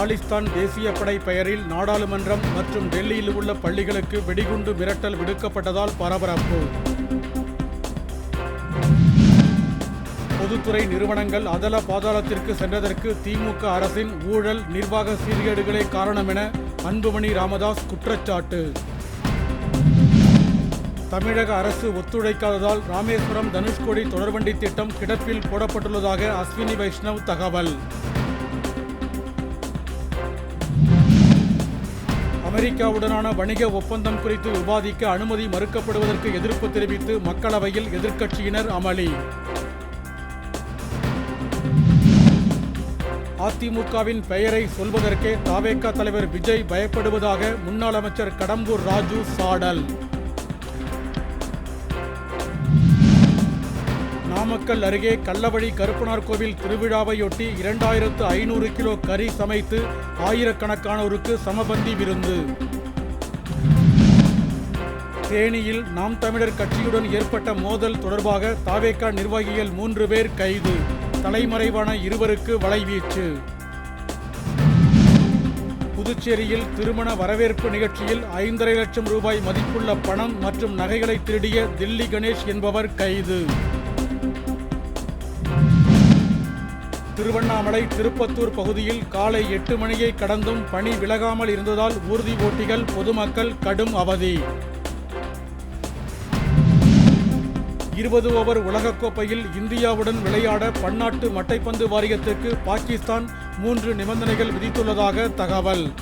காலிஸ்தான் தேசிய படை பெயரில் நாடாளுமன்றம் மற்றும் டெல்லியில் உள்ள பள்ளிகளுக்கு வெடிகுண்டு மிரட்டல் விடுக்கப்பட்டதால் பரபரப்பு. பொதுத்துறை நிறுவனங்கள் அதல பாதாளத்திற்கு சென்றதற்கு திமுக அரசின் ஊழல் நிர்வாக சீர்கேடுகளே காரணம் என அன்புமணி ராமதாஸ் குற்றச்சாட்டு. தமிழக அரசு ஒத்துழைக்காததால் ராமேஸ்வரம் தனுஷ்கோடி தொடர்வண்டி திட்டம் கிடப்பில் போடப்பட்டுள்ளதாக அஸ்வினி வைஷ்ணவ் தகவல். அமெரிக்காவுடனான வணிக ஒப்பந்தம் குறித்து விவாதிக்க அனுமதி மறுக்கப்படுவதற்கு எதிர்ப்பு தெரிவித்து மக்களவையில் எதிர்க்கட்சியினர் அமளி. அதிமுகவின் பெயரை சொல்வதற்கே தாவேகா தலைவர் விஜய் பயப்படுவதாக முன்னாள் அமைச்சர் கடம்பூர் ராஜு சாடல். நாமக்கல் அருகே கள்ளவழி கருப்பனார் கோவில் திருவிழாவையொட்டி இரண்டாயிரத்து ஐநூறு கிலோ கறி சமைத்து ஆயிரக்கணக்கானோருக்கு சமபந்தி விருந்து. தேனியில் நாம் தமிழர் கட்சியுடன் ஏற்பட்ட மோதல் தொடர்பாக தாவேகா நிர்வாகிகள் மூன்று பேர் கைது. தலைமறைவான இருவருக்கு வலைவீச்சு. புதுச்சேரியில் திருமண வரவேற்பு நிகழ்ச்சியில் ஐந்தரை லட்சம் ரூபாய் மதிப்புள்ள பணம் மற்றும் நகைகளை திருடிய தில்லி கணேஷ் என்பவர் கைது. திருவண்ணாமலை திருப்பத்தூர் பகுதியில் காலை எட்டு மணியை கடந்தும் பணி விலகாமல் இருந்ததால் ஊர்தி ஓட்டிகள் பொதுமக்கள் கடும் அவதி. இருபது ஓவர் உலகக்கோப்பையில் இந்தியாவுடன் விளையாட பன்னாட்டு மட்டைப்பந்து வாரியத்திற்கு பாகிஸ்தான் மூன்று நிபந்தனைகள் விதித்துள்ளதாக தகவல்.